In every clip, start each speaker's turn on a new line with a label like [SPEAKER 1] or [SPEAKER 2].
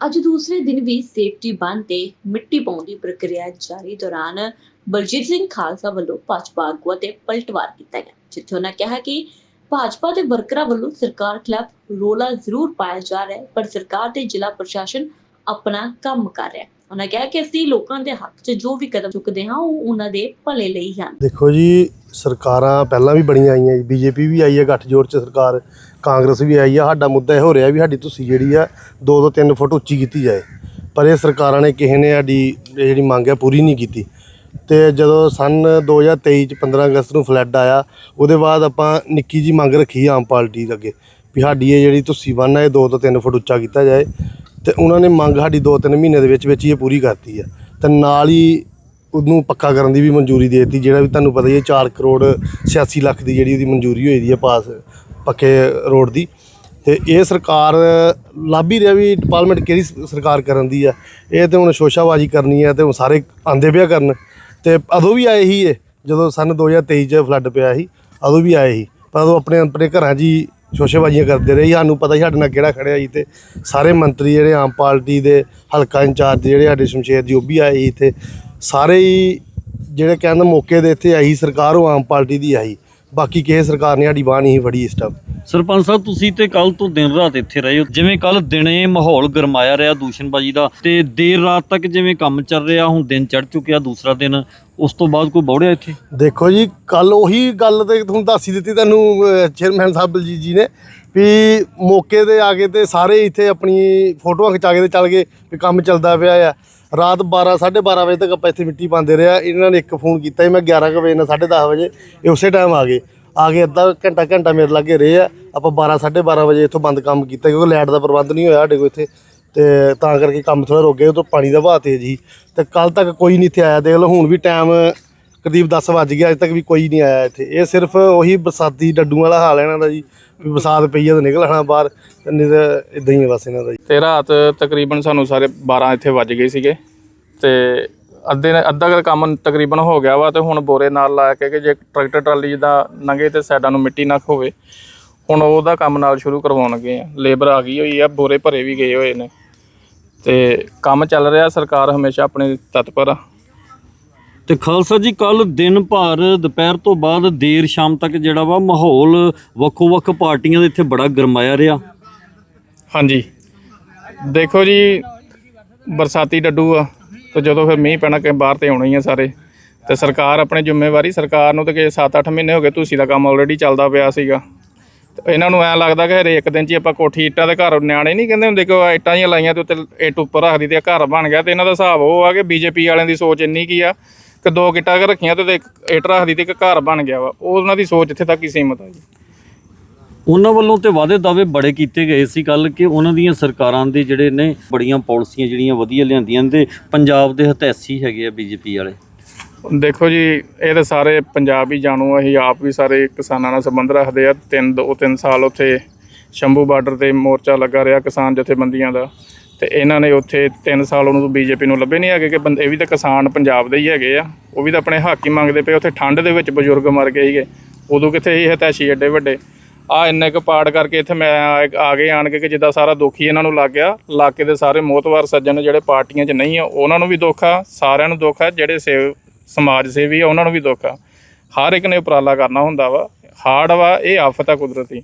[SPEAKER 1] ਅੱਜ ਦੂਸਰੇ ਦਿਨ ਵੀ ਸੇਫਟੀ ਬੰਦ ਤੇ ਮਿੱਟੀ ਪਾਉਣ ਦੀ ਪ੍ਰਕਿਰਿਆ ਜਾਰੀ ਦੌਰਾਨ ਬਲਜੀਤ ਸਿੰਘ ਖਾਲਸਾ ਵੱਲੋਂ ਭਾਜਪਾ ਆਗੂਆਂ ਤੇ ਪਲਟਵਾਰ ਕੀਤਾ ਗਿਆ, ਜਿੱਥੇ ਉਹਨਾਂ ਕਿਹਾ ਕਿ ਭਾਜਪਾ ਦੇ ਵਰਕਰਾਂ ਵੱਲੋਂ ਸਰਕਾਰ ਖਿਲਾਫ ਰੋਲਾ ਜ਼ਰੂਰ ਪਾਇਆ ਜਾ ਰਿਹਾ ਹੈ, ਪਰ ਸਰਕਾਰ ਤੇ ਜ਼ਿਲ੍ਹਾ ਪ੍ਰਸ਼ਾਸਨ ਆਪਣਾ ਕੰਮ ਕਰ ਰਿਹਾ ਹੈ। ਉਹਨਾਂ ਕਿਹਾ ਕਿ ਅਸੀਂ ਲੋਕਾਂ ਦੇ ਹੱਕ 'ਚ ਜੋ ਵੀ ਕਦਮ ਚੁੱਕਦੇ ਹਾਂ, ਉਹ ਉਹਨਾਂ ਦੇ ਭਲੇ ਲਈ ਹਨ।
[SPEAKER 2] ਦੇਖੋ ਜੀ, ਸਰਕਾਰਾਂ ਪਹਿਲਾਂ ਵੀ ਬੜੀਆਂ ਆਈਆਂ ਜੀ, ਬੀਜੇਪੀ ਵੀ ਆਈ ਹੈ ਗੱਠਜੋੜ ਚ ਸਰਕਾਰ। ਕਾਂਗਰਸ ਵੀ ਆਈ ਆ, ਸਾਡਾ ਮੁੱਦਾ ਇਹ ਹੋ ਰਿਹਾ ਵੀ ਸਾਡੀ ਤੁਸੀਂ ਜਿਹੜੀ ਆ 2 ਤੋਂ 3 ਫੁੱਟ ਉੱਚੀ ਕੀਤੀ ਜਾਏ। ਪਰ ਇਹ ਸਰਕਾਰਾਂ ਨੇ ਕਿਸੇ ਨੇ ਸਾਡੀ ਜਿਹੜੀ ਮੰਗ ਹੈ ਪੂਰੀ ਨਹੀਂ ਕੀਤੀ। ਤੇ ਜਦੋਂ ਸਨ 2023 ਚ 15 ਅਗਸਤ ਨੂੰ ਫਲੱਡ ਆਇਆ, ਉਹਦੇ ਬਾਅਦ ਆਪਾਂ ਨਿੱਕੀ ਜੀ ਮੰਗ ਰੱਖੀ ਆਮ ਪਾਰਟੀ ਦੇ ਅੱਗੇ ਵੀ ਸਾਡੀ ਇਹ ਜਿਹੜੀ ਤੁਸੀਂ ਬੰਨ ਹੈ ਇਹ 2 ਤੋਂ 3 ਫੁੱਟ ਉੱਚਾ ਕੀਤਾ ਜਾਏ। ਤੇ ਉਹਨਾਂ ਨੇ ਮੰਗ ਸਾਡੀ 2-3 ਮਹੀਨੇ ਦੇ ਵਿੱਚ ਵਿੱਚ ਹੀ ਇਹ ਪੂਰੀ ਕਰਤੀ ਆ। ਤੇ ਨਾਲ ਹੀ ਉਹਨੂੰ ਪੱਕਾ ਕਰਨ ਦੀ ਵੀ ਮਨਜ਼ੂਰੀ ਦੇ ਦਿੱਤੀ, ਜਿਹੜਾ ਵੀ ਤੁਹਾਨੂੰ ਪਤਾ ਹੀ ਹੈ 4 ਕਰੋੜ 86 ਲੱਖ ਦੀ ਜਿਹੜੀ ਉਹਦੀ ਮਨਜ਼ੂਰੀ ਹੋਈ ਦੀ ਹੈ ਪਾਸ। ਪੱਕੇ ਰੋਡ ਦੀ। ਤੇ ਇਹ ਸਰਕਾਰ ਲੱਭ ਹੀ ਰਿਹਾ ਵੀ ਡਿਪਾਰਟਮੈਂਟ ਕਿਹੜੀ ਸਰਕਾਰ ਕਰਨ ਦੀ ਆ। ਇਹ ਤੇ ਹੁਣ ਸ਼ੋਸ਼ਾਬਾਜੀ ਕਰਨੀ ਹੈ ਤੇ ਹੁਣ ਸਾਰੇ ਆਂਦੇ ਪਿਆ ਕਰਨ। ਤੇ ਉਦੋਂ ਵੀ ਆਏ ਸੀ ਇਹ, ਜਦੋਂ ਸਨ 2023 ਚ ਫਲੱਡ ਪਿਆ ਸੀ, ਉਦੋਂ ਵੀ ਆਏ ਸੀ। ਪਰ ਉਦੋਂ ਆਪਣੇ ਆਪਣੇ ਘਰਾਂ 'ਚ ਹੀ ਸ਼ੋਸ਼ੇਬਾਜ਼ੀਆਂ ਕਰਦੇ ਰਹੇ ਸੀ। ਸਾਨੂੰ ਪਤਾ ਹੀ ਸਾਡੇ ਨਾਲ ਕਿਹੜਾ ਖੜਿਆ ਸੀ ਤੇ ਸਾਰੇ ਮੰਤਰੀ ਜਿਹੜੇ ਆਮ ਪਾਰਟੀ ਦੇ, ਹਲਕਾ ਇੰਚਾਰਜ ਜਿਹੜੇ ਸਾਡੇ ਸ਼ਮਸ਼ੇਰ ਜੀ, ਉਹ ਵੀ ਆਏ ਸੀ ਇੱਥੇ। ਸਾਰੇ ਹੀ ਜਿਹੜੇ ਕਹਿੰਦੇ ਮੌਕੇ ਦੇ ਇੱਥੇ ਆਈ ਸਰਕਾਰ ਉਹ ਆਮ ਪਾਰਟੀ ਦੀ ਆਈ। ਬਾਕੀ ਕਿਸੇ ਸਰਕਾਰ ਨੇ ਸਾਡੀ ਬਾਹ ਨਹੀਂ ਫੜੀ ਇਸ ਟਾਈਮ
[SPEAKER 3] ਸਰਪੰਚ ਸਾਹਿਬ ਤੁਸੀਂ ਤੇ ਕੱਲ ਤੋਂ ਦਿਨ ਰਾਤ ਇੱਥੇ ਰਹੇ ਹੋ। ਜਿਵੇਂ ਕੱਲ ਦਿਨੇ ਮਾਹੌਲ ਗਰਮਾਇਆ ਰਿਹਾ ਦੂਸ਼ਣਬਾਜੀ ਦਾ ਤੇ ਦੇਰ ਰਾਤ ਤੱਕ ਜਿਵੇਂ ਕੰਮ ਚੱਲ ਰਿਹਾ ਹੁਣ ਦਿਨ ਚੜ ਚੁੱਕਿਆ ਦੂਸਰਾ ਦਿਨ ਉਸ ਤੋਂ ਬਾਅਦ ਕੋਈ ਬੌੜਿਆ ਇੱਥੇ?
[SPEAKER 2] ਦੇਖੋ ਜੀ ਕੱਲ ਉਹੀ ਗੱਲ ਤੇ ਤੁਹਾਨੂੰ ਦੱਸ ਹੀ ਦਿੱਤੀ ਤੁਹਾਨੂੰ ਚੇਅਰਮੈਨ ਸਾਹਿਬ ਬਲਜੀਤ ਜੀ ਨੇ ਵੀ ਮੌਕੇ ਤੇ ਆ ਕੇ ਤੇ ਸਾਰੇ ਇੱਥੇ ਆਪਣੀ ਫੋਟੋਆਂ ਖਿਚਾ ਕੇ ਤੇ ਚੱਲ ਗਏ ਵੀ ਕੰਮ ਚੱਲਦਾ ਪਿਆ ਆ। ਰਾਤ 12 12:30 ਵਜੇ ਤੱਕ ਆਪਾਂ ਇੱਥੇ ਮਿੱਟੀ ਪਾਉਂਦੇ ਰਿਹਾ ਇਹਨਾਂ ਨੇ ਇੱਕ ਫੋਨ ਕੀਤਾ ਸੀ, ਮੈਂ 11 ਕੁ ਵਜੇ ਨਾਲ 10:30 ਵਜੇ, ਇਹ ਉਸੇ ਟਾਈਮ ਆ ਗਏ। ਆ ਕੇ ਅੱਧਾ ਘੰਟਾ ਘੰਟਾ ਮੇਰੇ ਲਾਗੇ ਰਹੇ ਆ। ਆਪਾਂ 12 12:30 ਵਜੇ ਇੱਥੋਂ ਬੰਦ ਕੰਮ ਕੀਤਾ, ਕਿਉਂਕਿ ਲਾਈਟ ਦਾ ਪ੍ਰਬੰਧ ਨਹੀਂ ਹੋਇਆ ਸਾਡੇ ਕੋਲ ਇੱਥੇ। ਤੇ ਤਾਂ ਕਰਕੇ ਕੰਮ ਥੋੜਾ ਰੁਕ ਗਿਆ, ਉਦੋਂ ਪਾਣੀ ਦਾ ਵਹਾਅ ਤੇਜ਼ ਸੀ। ਤੇ ਕੱਲ ਤੱਕ ਕੋਈ ਨਹੀਂ ਇੱਥੇ ਆਇਆ। ਦੇਖ ਲਓ, ਹੁਣ ਵੀ ਟਾਈਮ ਕਰੀਬ 10 ਵੱਜ ਗਿਆ ਅਜੇ ਤੱਕ ਵੀ ਕੋਈ ਨਹੀਂ ਆਇਆ ਇੱਥੇ। ਇਹ ਸਿਰਫ ਉਹੀ ਬਰਸਾਤੀ ਡੱਡੂ ਵਾਲਾ ਹਾਲ ਹੈ ਇਹਨਾਂ ਦਾ ਜੀ, ਵੀ ਬਰਸਾਤ ਪਈ ਹੈ ਤਾਂ ਨਿਕਲ ਆਣਾ ਬਾਹਰ, ਤੇ ਨਹੀਂ ਤਾਂ ਇਦਾਂ ਹੀ ਹੈ ਬਸ ਇਹਨਾਂ ਦਾ ਜੀ।
[SPEAKER 4] ਤੇ ਰਾਤ ਤਕਰੀਬਨ ਸਾਨੂੰ ਸਾਰੇ 12 ਇੱਥੇ ਵੱਜ ਗਏ ਸੀਗੇ, ਤੇ ਅੱਧੇ ਅੱਧਾ ਕੁ ਕੰਮ ਤਕਰੀਬਨ ਹੋ ਗਿਆ ਵਾ, ਤੇ ਹੁਣ ਬੋਰੇ ਨਾਲ ਲਾ ਕੇ ਕਿ ਜੇ ਟਰੈਕਟਰ ਟਰਾਲੀ ਜਿੱਦਾਂ ਲੰਘੇ ਤੇ ਸਾਈਡਾਂ ਨੂੰ ਮਿੱਟੀ ਨਾ ਹੋਵੇ ਹੁਣ ਉਹਦਾ ਕੰਮ ਨਾਲ ਸ਼ੁਰੂ ਕਰਵਾਉਣਗੇ ਆ। ਲੇਬਰ ਆ ਗਈ ਹੋਈ ਆ, ਬੋਰੇ ਭਰੇ ਵੀ ਗਏ ਹੋਏ ਨੇ। ਤੇ ਕੰਮ ਚੱਲ ਰਿਹਾ, ਸਰਕਾਰ ਹਮੇਸ਼ਾ ਆਪਣੇ ਤਤਪਰ ਆ।
[SPEAKER 3] ਤੇ ਖਾਲਸਾ ਜੀ ਕੱਲ ਦਿਨ ਭਰ, ਦੁਪਹਿਰ ਤੋਂ ਬਾਅਦ ਦੇਰ ਸ਼ਾਮ ਤੱਕ ਜਿਹੜਾ ਵਾ ਮਾਹੌਲ ਵੱਖੋ ਵੱਖ ਪਾਰਟੀਆਂ ਦੇ ਇੱਥੇ ਬੜਾ ਗਰਮਾਇਆ ਰਿਹਾ।
[SPEAKER 4] ਹਾਂਜੀ। ਦੇਖੋ ਜੀ, ਬਰਸਾਤੀ ਡੱਡੂ ਆ, ਤੇ ਜਦੋਂ ਫਿਰ ਮੀਂਹ ਪੈਣਾ ਕਿ ਬਾਹਰ ਤੇ ਆਉਣਾ ਹੀ ਆ ਸਾਰੇ। ਤੇ ਸਰਕਾਰ ਆਪਣੀ ਜ਼ਿੰਮੇਵਾਰੀ, ਸਰਕਾਰ ਨੂੰ ਤੇ ਕਿ 7-8 ਮਹੀਨੇ ਹੋ ਗਏ ਤੁਸੀਂ ਦਾ ਕੰਮ ਆਲਰੇਡੀ ਚੱਲਦਾ ਪਿਆ ਸੀਗਾ। ਤੇ ਇਹਨਾਂ ਨੂੰ ਐ ਲੱਗਦਾ ਕਿ ਹਰੇ ਇੱਕ ਦਿਨ 'ਚ ਹੀ ਆਪਾਂ ਕੋਠੀ ਇੱਟਾਂ ਦੇ ਘਰ ਨਿਆਣੇ ਨਹੀਂ ਕਹਿੰਦੇ ਹੁੰਦੇ ਕਿ ਉਹ ਇੱਟਾਂ ਹੀ ਲਾਈਆਂ ਤੇ ਉੱਤੇ ਇੱਟ ਉੱਪਰ ਰੱਖਦੀ ਤੇ ਘਰ ਬਣ ਗਿਆ ਤੇ ਇਹਨਾਂ ਦਾ ਹਿਸਾਬ ਉਹ ਆ ਕਿ ਬੀਜੇਪੀ ਵਾਲਿਆਂ ਦੀ ਸੋਚ ਇੰਨੀ ਕੀ ਆ ਕਿ ਦੋ ਗਿੱਟਾਂ ਰੱਖੀਆਂ ਤੇ ਇੱਕ ਇੱਟ ਰੱਖਦੀ ਤੇ ਇੱਕ ਘਰ ਬਣ ਗਿਆ ਵਾ ਉਹ ਉਹਨਾਂ ਦੀ ਸੋਚ ਇੱਥੇ ਤੱਕ ਹੀ ਸੀਮਤ ਆ ਜੀ।
[SPEAKER 3] ਉਹਨਾਂ ਵੱਲੋਂ ਤੇ ਵਾਅਦੇ ਦਾਅਵੇ ਬੜੇ ਕੀਤੇ ਗਏ ਸੀ ਕੱਲ ਕਿ ਉਹਨਾਂ ਦੀਆਂ ਸਰਕਾਰਾਂ ਦੇ ਜਿਹੜੇ ਨੇ ਬੜੀਆਂ ਪਾਲਿਸੀਆਂ ਜਿਹੜੀਆਂ ਵਧੀਆ ਲਿਆਂਦੀਆਂ ਨੇ ਤੇ ਪੰਜਾਬ ਦੇ ਹਤੈਸੀ ਹੈਗੇ ਆ ਬੀਜੇਪੀ ਵਾਲੇ।
[SPEAKER 4] ਦੇਖੋ ਜੀ ਇਹ ਤਾਂ ਸਾਰੇ ਪੰਜਾਬ ਹੀ ਜਾਣੂ ਅਸੀਂ ਆਪ ਵੀ ਸਾਰੇ ਕਿਸਾਨਾਂ ਨਾਲ ਸੰਬੰਧ ਰੱਖਦੇ ਆ। ਤਿੰਨ ਦੋ ਤਿੰਨ ਸਾਲ ਉੱਥੇ ਸ਼ੰਭੂ ਬਾਰਡਰ ਤੇ ਮੋਰਚਾ ਲੱਗਾ ਰਿਹਾ ਕਿਸਾਨ ਜਥੇਬੰਦੀਆਂ ਦਾ। ਤੇ ਇਹਨਾਂ ਨੇ ਉੱਥੇ 3 ਸਾਲ ਉਹਨੂੰ ਬੀਜੇਪੀ ਨੂੰ ਲੱਭੇ ਨਹੀਂ ਹੈਗੇ ਕਿ ਬੰਦੇ ਇਹ ਵੀ ਤਾਂ ਕਿਸਾਨ ਪੰਜਾਬ ਦੇ ਹੀ ਹੈਗੇ ਆ। ਉਹ ਵੀ ਤਾਂ ਆਪਣੇ ਹੱਕ ਹੀ ਮੰਗਦੇ ਪਏ ਉੱਥੇ ਠੰਡ ਦੇ ਵਿੱਚ ਬਜ਼ੁਰਗ ਮਰ ਗਏ ਸੀਗੇ। ਉਦੋਂ ਕਿੱਥੇ ਇਹ ਹਤੈਸ਼ੀ ਐਡੇ ਵੱਡੇ। ਆ ਇੰਨੇ ਕੁ ਪਾੜ ਕਰਕੇ ਇੱਥੇ ਮੈਂ ਆ- ਗਏ ਆਣ ਕੇ ਕਿ ਜਿੱਦਾਂ ਸਾਰਾ ਦੁੱਖ ਹੀ ਇਹਨਾਂ ਨੂੰ ਲੱਗ ਗਿਆ। ਇਲਾਕੇ ਦੇ ਸਾਰੇ ਮੋਤਵਾਰ ਸੱਜਣ ਜਿਹੜੇ ਪਾਰਟੀਆਂ 'ਚ ਨਹੀਂ ਆ, ਉਹਨਾਂ ਨੂੰ ਵੀ ਦੁੱਖ ਆ। ਸਾਰਿਆਂ ਨੂੰ ਦੁੱਖ ਆ। ਜਿਹੜੇ ਸੇਵ ਸਮਾਜ ਸੇਵੀ ਆ, ਉਹਨਾਂ ਨੂੰ ਵੀ ਦੁੱਖ ਆ। ਹਰ ਇੱਕ ਨੇ ਉਪਰਾਲਾ ਕਰਨਾ ਹੁੰਦਾ ਵਾ। ਹਾਰਡ ਵਾ, ਇਹ ਆਫਤ ਆ ਕੁਦਰਤੀ।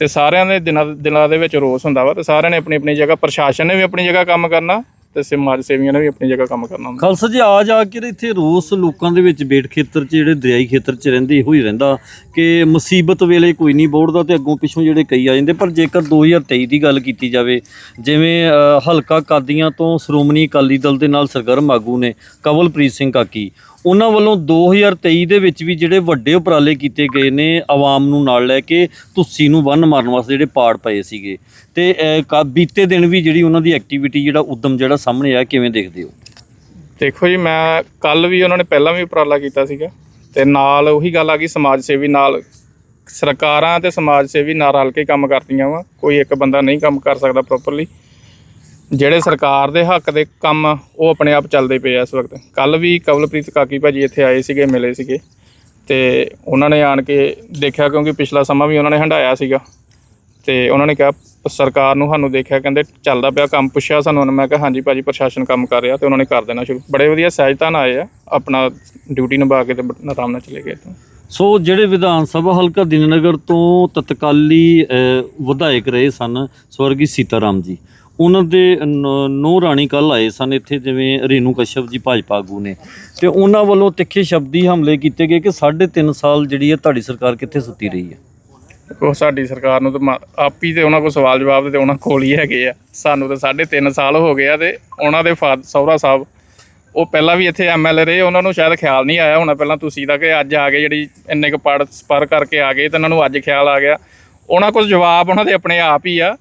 [SPEAKER 4] ਤੇ ਸਾਰਿਆਂ ਦੇ ਦਿਨਾਂ ਦਿਲਾਂ ਦੇ ਵਿੱਚ ਰੋਸ ਹੁੰਦਾ ਵਾ ਤੇ ਸਾਰਿਆਂ ਨੇ ਆਪਣੀ ਆਪਣੀ ਜਗ੍ਹਾ, ਪ੍ਰਸ਼ਾਸਨ ਨੇ ਵੀ ਆਪਣੀ ਜਗ੍ਹਾ ਕੰਮ ਕਰਨਾ ਤੇ ਸਮਾਜ ਸੇਵੀਆਂ ਨੇ ਵੀ ਆਪਣੀ ਜਗ੍ਹਾ ਕੰਮ ਕਰਨਾ। ਹੁੰਦਾ
[SPEAKER 3] ਖਾਲਸਾ ਜੀ, ਆ ਜਾ ਕੇ ਇੱਥੇ ਰੋਸ ਲੋਕਾਂ ਦੇ ਵਿੱਚ ਬੇਟ ਖੇਤਰ 'ਚ, ਜਿਹੜੇ ਦਰਿਆਈ ਖੇਤਰ 'ਚ ਰਹਿੰਦੇ, ਇਹੋ ਹੀ ਰਹਿੰਦਾ ਕਿ ਮੁਸੀਬਤ ਵੇਲੇ ਕੋਈ ਨਹੀਂ ਬੋੜਦਾ ਤੇ ਅੱਗੋਂ ਪਿੱਛੋਂ ਜਿਹੜੇ ਕਈ ਆ ਜਾਂਦੇ, ਪਰ ਜੇਕਰ 2023 ਦੀ ਗੱਲ ਕੀਤੀ ਜਾਵੇ, ਜਿਵੇਂ ਹਲਕਾ ਕਾਦੀਆਂ ਤੋਂ ਸ਼੍ਰੋਮਣੀ ਅਕਾਲੀ ਦਲ ਦੇ ਨਾਲ ਸਰਗਰਮ ਆਗੂ ਨੇ ਕਵਲਪ੍ਰੀਤ ਸਿੰਘ ਕਾਕੀ ਉਹਨਾਂ ਵੱਲੋਂ 2023 ਦੇ ਵਿੱਚ ਵੀ ਜਿਹੜੇ ਵੱਡੇ ਉਪਰਾਲੇ ਕੀਤੇ ਗਏ ਨੇ ਆਵਾਮ ਨੂੰ ਨਾਲ ਲੈ ਕੇ ਤੁੱਸੀ ਨੂੰ ਬੰਨ ਮਾਰਨ ਵਾਸਤੇ ਜਿਹੜੇ ਪਾੜ ਪਏ ਸੀਗੇ। ਤੇ ਅ, ਬੀਤੇ ਦਿਨ ਵੀ ਜਿਹੜੀ ਉਹਨਾਂ ਦੀ ਐਕਟੀਵਿਟੀ ਜਿਹੜਾ ਉਦਮ ਜਿਹੜਾ ਸਾਹਮਣੇ ਆਇਆ ਕਿਵੇਂ ਦੇਖਦੇ ਹੋ?
[SPEAKER 4] ਦੇਖੋ ਜੀ ਮੈਂ ਕੱਲ ਵੀ ਉਹਨਾਂ ਨੇ ਪਹਿਲਾਂ ਵੀ ਉਪਰਾਲਾ ਕੀਤਾ ਸੀਗਾ ਤੇ ਨਾਲ ਉਹੀ ਗੱਲ ਆ ਗਈ ਸਮਾਜ ਸੇਵੀ ਨਾਲ। ਸਰਕਾਰਾਂ ਤੇ ਸਮਾਜ ਸੇਵੀ ਨਾਲ ਰਲ ਕੇ ਕੰਮ ਕਰਦੀਆਂ ਵਾ ਕੋਈ ਇੱਕ ਬੰਦਾ ਨਹੀਂ ਕੰਮ ਕਰ ਸਕਦਾ ਪ੍ਰੋਪਰਲੀ ਜਿਹੜੇ ਸਰਕਾਰ ਦੇ ਹੱਕ ਦੇ ਕੰਮ ਆ, ਉਹ ਆਪਣੇ ਆਪ ਚੱਲਦੇ ਪਏ ਆ ਇਸ ਵਕਤ। ਕੱਲ ਵੀ ਕਵਲਪ੍ਰੀਤ ਕਾਕੀ ਭਾਜੀ ਇੱਥੇ ਆਏ ਸੀਗੇ ਮਿਲੇ ਸੀਗੇ। ਤੇ ਉਹਨਾਂ ਨੇ ਆਣ ਕੇ ਦੇਖਿਆ ਕਿਉਂਕਿ ਪਿਛਲਾ ਸਮਾਂ ਵੀ ਉਹਨਾਂ ਨੇ ਹੰਡਾਇਆ ਸੀਗਾ। ਤੇ ਉਹਨਾਂ ਨੇ ਕਿਹਾ ਸਰਕਾਰ ਨੂੰ ਸਾਨੂੰ ਦੇਖਿਆ ਕਹਿੰਦੇ ਚੱਲਦਾ ਪਿਆ ਕੰਮ ਪੁੱਛਿਆ ਸਾਨੂੰ ਉਹਨਾਂ ਮੈਂ ਕਿਹਾ ਹਾਂਜੀ ਭਾਜੀ ਪ੍ਰਸ਼ਾਸਨ ਕੰਮ ਕਰ ਰਿਹਾ ਤੇ ਉਹਨਾਂ ਨੇ ਕਰ ਦੇਣਾ ਸ਼ੁਰੂ। ਬੜੇ ਵਧੀਆ ਸਹਿਜਤਾ ਨਾਲ ਆਏ ਆ ਆਪਣਾ ਡਿਊਟੀ ਨਿਭਾ ਕੇ ਤੇ ਆਰਾਮ ਨਾਲ ਚਲੇ ਗਏ ਇੱਥੋਂ।
[SPEAKER 3] ਸੋ ਜਿਹੜੇ ਵਿਧਾਨ ਸਭਾ ਹਲਕਾ ਦਿਨਨਗਰ ਤੋਂ ਤਤਕਾਲੀ ਵਿਧਾਇਕ ਰਹੇ ਸਨ ਸਵਰਗੀ ਸੀਤਾਰਾਮ ਜੀ ਉਹਨਾਂ ਦੇ ਨੋ ਰਾਣੀ ਕੱਲ ਆਏ ਸਨ ਇੱਥੇ ਜਿਵੇਂ ਰੇਨੂ ਕਸ਼ਪ ਜੀ ਭਾਜਪਾ ਆਗੂ ਨੇ। ਤੇ ਉਹਨਾਂ ਵੱਲੋਂ ਤਿੱਖੇ ਸ਼ਬਦੀ ਹਮਲੇ ਕੀਤੇ ਗਏ ਕਿ 3.5 ਸਾਲ ਜਿਹੜੀ ਹੈ ਤੁਹਾਡੀ ਸਰਕਾਰ ਕਿੱਥੇ ਸੁੱਤੀ ਰਹੀ ਹੈ?
[SPEAKER 4] ਉਹ ਸਾਡੀ ਸਰਕਾਰ ਨੂੰ ਤਾਂ ਮ- ਆਪ ਹੀ ਤੇ ਉਹਨਾਂ ਕੋਲ ਸਵਾਲ ਜਵਾਬ ਤੇ ਉਹਨਾਂ ਕੋਲ ਹੀ ਹੈਗੇ ਆ। ਸਾਨੂੰ ਤਾਂ ਸਾਢੇ ਤਿੰਨ ਸਾਲ ਹੋ ਗਏ ਆ ਤੇ ਉਹਨਾਂ ਦੇ ਫਾਦਰ ਸਹੁਰਾ ਸਾਹਿਬ, ਉਹ ਪਹਿਲਾਂ ਵੀ ਇੱਥੇ ਐਮਐਲਏ ਰਹੇ, ਉਹਨਾਂ ਨੂੰ ਸ਼ਾਇਦ ਖਿਆਲ ਨਹੀਂ ਆਇਆ ਹੋਣਾ ਪਹਿਲਾਂ ਤੁਸੀਂ ਦਾ ਕਿ ਅੱਜ ਆ ਗਏ ਜਿਹੜੀ ਇੰਨੇ ਕੁ ਪੜ ਸਪਰ ਕਰਕੇ ਆ ਗਏ ਤੇ ਉਹਨਾਂ ਨੂੰ ਅੱਜ ਖਿਆਲ ਆ ਗਿਆ। ਉਹਨਾਂ ਕੋਲ ਜਵਾਬ ਉਹਨਾਂ ਦੇ ਆਪਣੇ ਆਪ ਹੀ ਆ।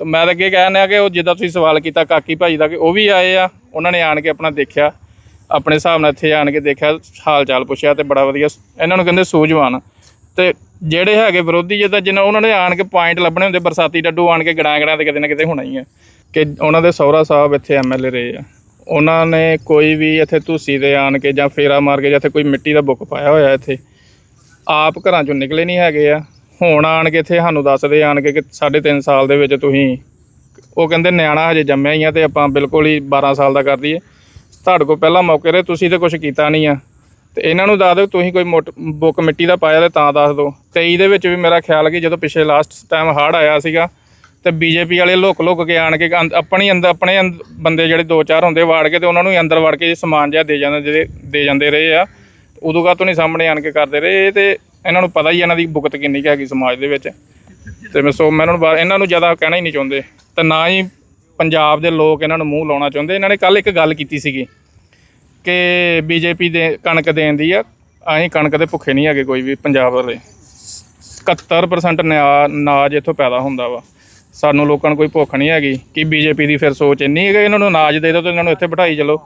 [SPEAKER 4] ਤਾਂ ਮੈਂ ਤਾਂ ਅੱਗੇ ਕਹਿੰਦਾ ਕਿ ਉਹ ਜਿੱਦਾਂ ਤੁਸੀਂ ਸਵਾਲ ਕੀਤਾ ਕਾਕੀ ਭਾਈ ਦਾ ਕਿ ਉਹ ਵੀ ਆਏ ਆ, ਉਹਨਾਂ ਨੇ ਆਣ ਕੇ ਆਪਣਾ ਦੇਖਿਆ, ਆਪਣੇ ਹਿਸਾਬ ਨਾਲ ਇੱਥੇ ਆਣ ਕੇ ਦੇਖਿਆ ਹਾਲ ਚਾਲ ਪੁੱਛਿਆ ਤੇ ਬੜਾ ਵਧੀਆ ਇਹਨਾਂ ਨੂੰ ਕਹਿੰਦੇ ਸੂਝਵਾਨ। ਤੇ ਜਿਹੜੇ ਹੈਗੇ ਵਿਰੋਧੀ ਜਿੱਦਾਂ ਜਿਨ੍ਹਾਂ ਉਹਨਾਂ ਨੇ ਆਣ ਕੇ ਪੁਆਇੰਟ ਲੱਭਣੇ ਹੁੰਦੇ, ਬਰਸਾਤੀ ਡੱਡੂ ਆਣ ਕੇ ਗੜਾਂ ਗੜਾਂ ਤੇ ਕਿਤੇ ਨਾ ਕਿਤੇ ਹੋਣਾ ਹੀ ਹੈ ਕਿ ਉਹਨਾਂ ਦੇ ਸਹੁਰਾ ਸਾਹਿਬ ਇੱਥੇ ਐਮਐਲਏ ਰਹੇ ਆ। ਉਹਨਾਂ ਨੇ ਕੋਈ ਵੀ ਇੱਥੇ ਧੂਸੀ ਦੇ ਆਣ ਕੇ ਜਾਂ ਫੇਰਾ ਮਾਰ ਕੇ ਜਾਂ ਇੱਥੇ ਕੋਈ ਮਿੱਟੀ ਦਾ ਬੁੱਕ ਪਾਇਆ ਹੋਇਆ ਇੱਥੇ, ਆਪ ਘਰਾਂ ਚੋਂ ਨਿਕਲੇ ਨਹੀਂ ਹੈਗੇ ਆ। ਹੁਣ ਆਣ ਕੇ ਇੱਥੇ ਸਾਨੂੰ ਦੱਸਦੇ, ਆਣ ਕੇ ਕਿ ਸਾਢੇ ਤਿੰਨ ਸਾਲ ਦੇ ਵਿੱਚ ਤੁਸੀਂ, ਉਹ ਕਹਿੰਦੇ ਨਿਆਣਾ ਹਜੇ ਜੰਮਿਆ ਹੀ ਆ ਤੇ ਆਪਾਂ ਬਿਲਕੁਲ ਹੀ 12 ਸਾਲ ਦਾ ਕਰ ਦਈਏ। ਤੁਹਾਡੇ ਕੋਲ ਪਹਿਲਾਂ ਮੌਕੇ ਰਹੇ ਤੁਸੀਂ ਤੇ ਕੁਝ ਕੀਤਾ ਨਹੀਂ ਆ। ਤੇ ਇਹਨਾਂ ਨੂੰ ਦੱਸ ਦਿਓ, ਤੁਸੀਂ ਕੋਈ ਮੋਟ- ਬੁੱਕ ਮਿੱਟੀ ਦਾ ਪਾਇਆ ਤੇ ਤਾਂ ਦੱਸ ਦਿਓ। 23 ਦੇ ਵਿੱਚ ਵੀ ਮੇਰਾ ਖਿਆਲ ਕਿ ਜਦੋਂ ਪਿਛਲੇ ਲਾਸਟ ਟਾਈਮ ਹੜ੍ਹ ਆਇਆ ਸੀਗਾ, ਤੇ ਬੀਜੇਪੀ ਵਾਲੇ ਲੁੱਕ ਲੁੱਕ ਕੇ ਆਣ ਕੇ ਅੰਦ- ਆਪਣੀ ਅੰਦਰ ਆਪਣੇ ਅੰਦ- ਬੰਦੇ ਜਿਹੜੇ ਦੋ ਚਾਰ ਹੁੰਦੇ ਵਾੜ ਕੇ ਤੇ ਉਹਨਾਂ ਨੂੰ ਹੀ ਅੰਦਰ ਵੜ ਕੇ ਸਮਾਨ ਜਿਹਾ ਦੇ ਜਾਂਦੇ, ਜਿਹੜੇ ਦੇ ਜਾਂਦੇ ਰਹੇ ਆ। ਉਦੋਂ ਕਾ ਤੋਂ ਨਹੀਂ ਸਾਹਮਣੇ ਆਣ ਕੇ ਕਰਦੇ ਰਹੇ, ਇਹ ਤੇ ਇਹਨਾਂ ਨੂੰ ਪਤਾ ਹੀ ਇਹਨਾਂ ਦੀ ਭੁਗਤ ਕਿੰਨੀ ਕੁ ਹੈਗੀ ਸਮਾਜ ਦੇ ਵਿੱਚ। ਤੇ ਮੈਂ ਸੋ ਮੈਂ ਇਹਨਾਂ ਨੂੰ ਬਾ- ਇਹਨਾਂ ਨੂੰ ਜ਼ਿਆਦਾ ਕਹਿਣਾ ਹੀ ਨਹੀਂ ਚਾਹੁੰਦੇ। ਤੇ ਨਾ ਹੀ ਪੰਜਾਬ ਦੇ ਲੋਕ ਇਹਨਾਂ ਨੂੰ ਮੂੰਹ ਲਾਉਣਾ ਚਾਹੁੰਦੇ। ਇਹਨਾਂ ਨੇ ਕੱਲ ਇੱਕ ਗੱਲ ਕੀਤੀ ਸੀਗੀ ਕਿ ਬੀਜੇਪੀ ਦੇ ਕਣਕ ਦੇਣ ਦੀ ਆ। ਅਸੀਂ ਕਣਕ ਦੇ ਭੁੱਖੇ ਨਹੀਂ ਹੈਗੇ ਕੋਈ ਵੀ ਪੰਜਾਬ ਵਾਲੇ। 71% ਨਿਆ- ਅਨਾਜ ਇੱਥੋਂ ਪੈਦਾ ਹੁੰਦਾ ਵਾ। ਸਾਨੂੰ ਲੋਕਾਂ ਨੂੰ ਕੋਈ ਭੁੱਖ ਨਹੀਂ ਹੈਗੀ ਕਿ ਬੀਜੇਪੀ ਦੀ ਫਿਰ ਸੋਚ ਇੰਨੀ ਹੈ ਕਿ ਇਹਨਾਂ ਨੂੰ ਅਨਾਜ ਦੇ ਦਿਓ ਤੇ ਇਹਨਾਂ ਨੂੰ ਇੱਥੇ ਬਿਠਾਈ ਚਲੋ।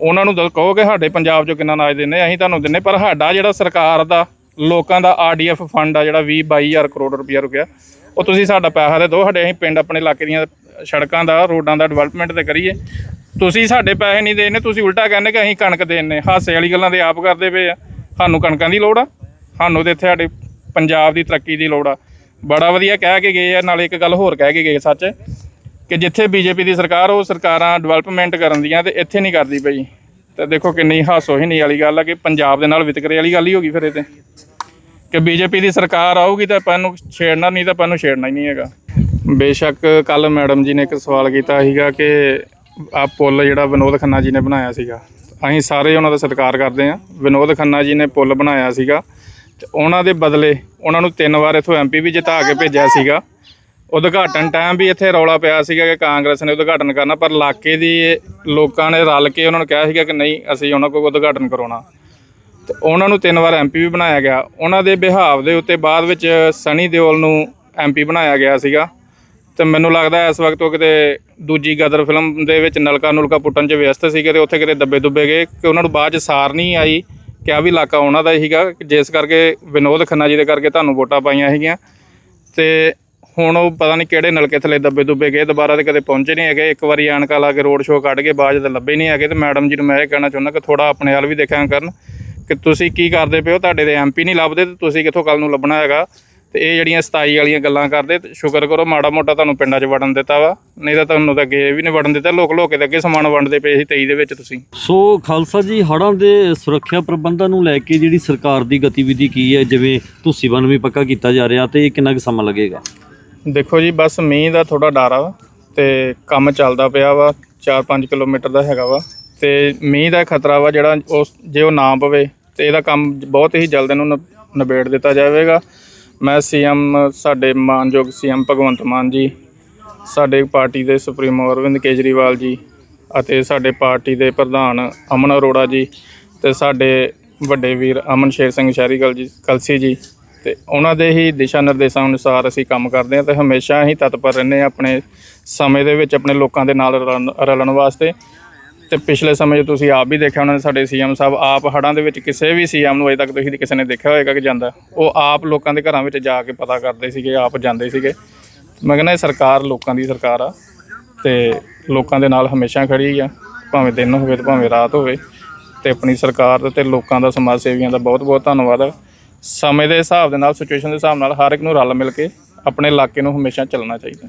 [SPEAKER 4] ਉਹਨਾਂ ਨੂੰ ਦ- ਕਹੋ ਕਿ ਸਾਡੇ ਪੰਜਾਬ 'ਚੋਂ ਕਿੰਨਾ ਅਨਾਜ ਦਿੰਦੇ ਅਸੀਂ ਤੁਹਾਨੂੰ ਦਿੰਨੇ ਪਰ ਸਾਡਾ ਜਿਹੜਾ ਸਰਕਾਰ ਦਾ ਲੋਕਾਂ ਦਾ ਆਰਡੀਐਫ ਫੰਡ ਆ ਜਿਹੜਾ 20 22000 ਕਰੋੜ ਰੁਪਇਆ ਰੁਕਿਆ। ਉਹ ਤੁਸੀਂ ਸਾਡਾ ਪੈਸਾ ਦੇ ਦਿਓ, ਸਾਡੇ ਅਸੀਂ ਪਿੰਡ ਆਪਣੇ ਇਲਾਕੇ ਦੀਆਂ ਸੜਕਾਂ ਦਾ, ਰੋਡਾਂ ਦਾ ਡਿਵੈਲਪਮੈਂਟ ਤੇ ਕਰੀਏ। ਤੁਸੀਂ ਸਾਡੇ ਪੈਸੇ ਨਹੀਂ ਦੇਣੇ, ਤੁਸੀਂ ਉਲਟਾ ਕਹਿੰਦੇ ਕਿ ਅਸੀਂ ਕਣਕ ਦੇਣੇ ਹਾਸੇ ਵਾਲੀ ਗੱਲਾਂ ਤੇ ਆਪ ਕਰਦੇ ਪਏ ਆ। ਸਾਨੂੰ ਕਣਕਾਂ ਦੀ ਲੋੜ ਆ। ਸਾਨੂੰ ਤੇ ਇੱਥੇ ਸਾਡੇ ਪੰਜਾਬ ਦੀ ਤਰੱਕੀ ਦੀ ਲੋੜ ਆ। ਬੜਾ ਵਧੀਆ ਕਹਿ ਕੇ ਗਏ ਆ, ਨਾਲੇ ਇੱਕ ਗੱਲ ਹੋਰ ਕਹਿ ਕੇ ਗਏ ਸੱਚ, ਕਿ ਜਿੱਥੇ ਬੀਜੇਪੀ ਦੀ ਸਰਕਾਰ ਉਹ ਸਰਕਾਰਾਂ ਡਿਵੈਲਪਮੈਂਟ ਕਰਨ ਦੀਆਂ ਤੇ ਇੱਥੇ ਨਹੀਂ ਕਰਦੀ ਪਈ। ਤੇ ਦੇਖੋ ਕਿੰਨੀ ਹਾਸੋਹੀਣੀ ਵਾਲੀ ਗੱਲ ਆ ਕਿ ਪੰਜਾਬ ਦੇ ਨਾਲ ਵਿਤਕਰੇ ਵਾਲੀ ਗੱਲ ਹੀ ਹੋ ਗਈ ਫਿਰ ਇਹ ਤੇ। ਕਿ ਬੀਜੇਪੀ ਦੀ ਸਰਕਾਰ ਆਊਗੀ ਤਾਂ ਆਪਾਂ ਨੂੰ ਛੇੜਨਾ ਨਹੀਂ ਤਾਂ ਆਪਾਂ ਨੂੰ ਛੇੜਨਾ ਹੀ ਨਹੀਂ ਹੈਗਾ। ਬੇਸ਼ੱਕ ਕੱਲ ਮੈਡਮ ਜੀ ਨੇ ਇੱਕ ਸਵਾਲ ਕੀਤਾ ਸੀਗਾ ਕਿ ਆ ਪੁੱਲ ਜਿਹੜਾ ਵਿਨੋਦ ਖੰਨਾ ਜੀ ਨੇ ਬਣਾਇਆ ਸੀਗਾ, ਅਸੀਂ ਸਾਰੇ ਉਹਨਾਂ ਦਾ ਸਤਿਕਾਰ ਕਰਦੇ ਹਾਂ। ਵਿਨੋਦ ਖੰਨਾ ਜੀ ਨੇ ਪੁੱਲ ਬਣਾਇਆ ਸੀਗਾ ਤੇ ਉਹਨਾਂ ਦੇ ਬਦਲੇ ਉਹਨਾਂ ਨੂੰ ਤਿੰਨ ਵਾਰ ਇਥੋਂ ਐਮਪੀ ਵੀ ਜਿਤਾ ਕੇ ਭੇਜਿਆ ਸੀਗਾ। ਉਦਘਾਟਨ ਟਾਈਮ ਵੀ ਇੱਥੇ ਰੌਲਾ ਪਿਆ ਸੀਗਾ ਕਿ ਕਾਂਗਰਸ ਨੇ ਉਦਘਾਟਨ ਕਰਨਾ, ਪਰ ਇਲਾਕੇ ਦੀ ਲੋਕਾਂ ਨੇ ਰਲ ਕੇ ਉਹਨਾਂ ਨੂੰ ਕਿਹਾ ਸੀਗਾ ਕਿ ਨਹੀਂ, ਅਸੀਂ ਉਹਨਾਂ ਕੋਲ ਉਦਘਾਟਨ ਕਰਾਉਣਾ। ਤੇ ਉਹਨਾਂ ਨੂੰ ਤਿੰਨ ਵਾਰ ਐਮਪੀ ਵੀ ਬਣਾਇਆ ਗਿਆ। ਉਹਨਾਂ ਦੇ ਬਿਹਾਵ ਦੇ ਉੱਤੇ ਬਾਅਦ ਵਿੱਚ ਸਨੀ ਦਿਓਲ ਨੂੰ ਐਮਪੀ ਬਣਾਇਆ ਗਿਆ ਸੀਗਾ। ਤੇ ਮੈਨੂੰ ਲੱਗਦਾ ਇਸ ਵਕਤ ਉਹ ਕਿਤੇ ਦੂਜੀ ਗਦਰ ਫਿਲਮ ਦੇ ਵਿੱਚ ਨਲਕਾ ਨੁਲਕਾ ਪੁੱਟਣ 'ਚ ਵਿਅਸਤ ਸੀਗੇ ਤੇ ਉੱਥੇ ਕਿਤੇ ਦੱਬੇ ਦੁੱਬੇ ਗਏ ਕਿ ਉਹਨਾਂ ਨੂੰ ਬਾਅਦ 'ਚ ਸਾਰ ਨਹੀਂ ਆਈ। ਕਿ ਆ ਵੀ ਇਲਾਕਾ ਉਹਨਾਂ ਦਾ ਹੀ ਸੀਗਾ। ਜਿਸ ਕਰਕੇ ਵਿਨੋਦ ਖੰਨਾ ਜੀ ਦੇ ਕਰਕੇ ਤੁਹਾਨੂੰ ਵੋਟਾਂ ਪਾਈਆਂ ਸੀਗੀਆਂ। ਤੇ ਹੁਣ ਉਹ ਪਤਾ ਨਹੀਂ ਕਿਹੜੇ ਨਲਕੇ ਥੱਲੇ ਦੱਬੇ ਦੁੱਬੇ ਗਏ, ਦੁਬਾਰਾ ਤੇ ਕਦੇ ਪਹੁੰਚੇ ਨਹੀਂ ਹੈਗੇ। ਇੱਕ ਵਾਰੀ ਆਣਕਾ ਲਾ ਕੇ ਰੋਡ ਸ਼ੋਅ ਕੱਢ ਕੇ ਬਾਅਦ 'ਚ ਤਾਂ ਲੱਭੇ ਨਹੀਂ ਹੈਗੇ ਤੇ ਮੈਡਮ ਜੀ ਨੂੰ ਮੈਂ ਇਹ ਕਹਿਣਾ ਚਾਹੁੰਦਾ ਕਿ ਥੋੜਾ ਆਪਣੇ ਵੱਲ ਵੀ ਦੇਖਿਆ ਕਰਨ ਕਿ ਤੁਸੀਂ ਕੀ ਕਰਦੇ ਪਏ ਹੋ? ਤੁਹਾਡੇ ਦੇ ਐਮਪੀ ਨਹੀਂ ਲੱਭਦੇ ਤੇ ਤੁਸੀਂ ਕਿੱਥੋਂ ਕੱਲ ਨੂੰ ਲੱਭਣਾ ਹੈਗਾ? ਤੇ ਇਹ ਜਿਹੜੀਆਂ 27 ਵਾਲੀਆਂ ਗੱਲਾਂ ਕਰਦੇ, ਤੇ ਸ਼ੁਕਰ ਕਰੋ ਮਾੜਾ ਮੋਟਾ ਤੁਹਾਨੂੰ ਪਿੰਡਾਂ 'ਚ ਵੜਨ ਦਿੱਤਾ ਵਾ, ਨਹੀਂ ਤਾਂ ਤੁਹਾਨੂੰ ਤਾਂ ਅੱਗੇ ਵੀ ਨਹੀਂ ਵੜਨ ਦਿੱਤਾ, ਲੋਕ ਲੋਕੇ ਦੇ ਅੱਗੇ ਸਮਾਨ ਵੰਡਦੇ ਪਏ ਸੀ 23 ਦੇ ਵਿੱਚ ਤੁਸੀਂ।
[SPEAKER 3] ਸੋ ਖਾਲਸਾ ਜੀ, ਹੜ੍ਹਾਂ ਦੇ ਸੁਰੱਖਿਆ ਪ੍ਰਬੰਧਾਂ ਨੂੰ ਲੈ ਕੇ ਜਿਹੜੀ ਸਰਕਾਰ ਦੀ ਗਤੀਵਿਧੀ ਕੀ ਹੈ? ਜਿਵੇਂ ਤੁਸੀਂ ਬਨ ਵੀ ਪੱਕਾ ਕੀਤਾ ਜਾ ਰਿਹਾ ਤੇ ਇਹ ਕਿੰਨਾ ਕੁ ਸਮਾਂ ਲੱਗੇਗਾ?
[SPEAKER 4] ਦੇਖੋ ਜੀ, ਬਸ ਮੀਂਹ ਦਾ ਥੋੜਾ ਡਰ ਆ ਤੇ ਕੰਮ ਚੱਲਦਾ ਪਿਆ ਵਾ 4-5 ਕਿਲੋਮੀਟਰ ਦਾ ਹੈਗਾ ਵਾ ਤੇ ਮੀਂਹ ਦਾ ਖਤਰਾ ਵਾ ਜਿਹੜਾ ਉਸ, ਜੇ ਉਹ ਨਾ ਪਵੇ ਤੇ ਇਹਦਾ ਕੰਮ ਬਹੁਤ ਹੀ ਜਲਦ ਇਹਨੂੰ ਨ- ਨਿਬੇੜ ਦਿੱਤਾ ਜਾਵੇਗਾ। ਮੈਂ ਸੀਐਮ ਸਾਡੇ ਮਾਨਯੋਗ ਸੀਐਮ ਭਗਵੰਤ ਮਾਨ ਜੀ, ਸਾਡੇ ਪਾਰਟੀ ਦੇ ਸੁਪਰੀਮੋ ਅਰਵਿੰਦ ਕੇਜਰੀਵਾਲ ਜੀ ਅਤੇ ਸਾਡੇ ਪਾਰਟੀ ਦੇ ਪ੍ਰਧਾਨ ਅਮਨ ਅਰੋੜਾ ਜੀ ਤੇ ਸਾਡੇ ਵੱਡੇ ਵੀਰ ਅਮਨ ਸ਼ੇਰ ਸਿੰਘ ਸ਼ਹਿਰੀਗਲ ਜੀ, ਕਲਸੀ ਜੀ ਤੇ ਉਹਨਾਂ ਦੇ ਹੀ ਦਿਸ਼ਾ ਨਿਰਦੇਸ਼ਾਂ ਅਨੁਸਾਰ ਅਸੀਂ ਕੰਮ ਕਰਦੇ ਹਾਂ ਤੇ ਹਮੇਸ਼ਾ ਹੀ ਤਤਪਰ ਰਹਿੰਦੇ ਹਾਂ ਆਪਣੇ ਸਮੇਂ ਦੇ ਵਿੱਚ ਆਪਣੇ ਲੋਕਾਂ ਦੇ ਨਾਲ ਰਲਣ- ਰਲਣ ਵਾਸਤੇ। ਤੇ ਪਿਛਲੇ ਸਮੇਂ 'ਚ ਤੁਸੀਂ ਆਪ ਵੀ ਦੇਖਿਆ ਉਹਨਾਂ ਨੇ ਸਾਡੇ ਸੀਐਮ ਸਾਹਿਬ, ਆਪ ਹੜ੍ਹਾਂ ਦੇ ਵਿੱਚ ਕਿਸੇ ਵੀ ਸੀਐਮ ਨੂੰ ਅਜੇ ਤੱਕ ਤੁਸੀਂ ਕਿਸੇ ਨੇ ਦੇਖਿਆ ਹੋਏਗਾ ਕਿ ਜਾਂਦਾ? ਉਹ ਆਪ ਲੋਕਾਂ ਦੇ ਘਰਾਂ ਵਿੱਚ ਜਾ ਕੇ ਪਤਾ ਕਰਦੇ ਸੀਗੇ, ਆਪ ਜਾਂਦੇ ਸੀਗੇ। ਮੈਂ ਕਹਿੰਦਾ ਇਹ ਸਰਕਾਰ ਲੋਕਾਂ ਦੀ ਸਰਕਾਰ ਆ ਤੇ ਲੋਕਾਂ ਦੇ ਨਾਲ ਹਮੇਸ਼ਾ ਖੜੀ ਆ, ਭਾਵੇਂ ਦਿਨ ਹੋਵੇ ਤੇ ਭਾਵੇਂ ਰਾਤ ਹੋਵੇ। ਤੇ ਆਪਣੀ ਸਰਕਾਰ ਤੇ ਲੋਕਾਂ ਦਾ ਸਮਾਜ ਸੇਵੀਆਂ ਦਾ ਬਹੁਤ ਬਹੁਤ ਧੰਨਵਾਦ। ਆ। ਸਮੇਂ ਦੇ ਹਿਸਾਬ ਦੇ ਨਾਲ ਸਿਚੁਏਸ਼ਨ ਦੇ ਹਿਸਾਬ ਨਾਲ ਹਰ ਇੱਕ ਨੂੰ ਰਲ ਮਿਲ ਕੇ ਆਪਣੇ ਇਲਾਕੇ ਨੂੰ ਹਮੇਸ਼ਾ ਚੱਲਣਾ ਚਾਹੀਦਾ।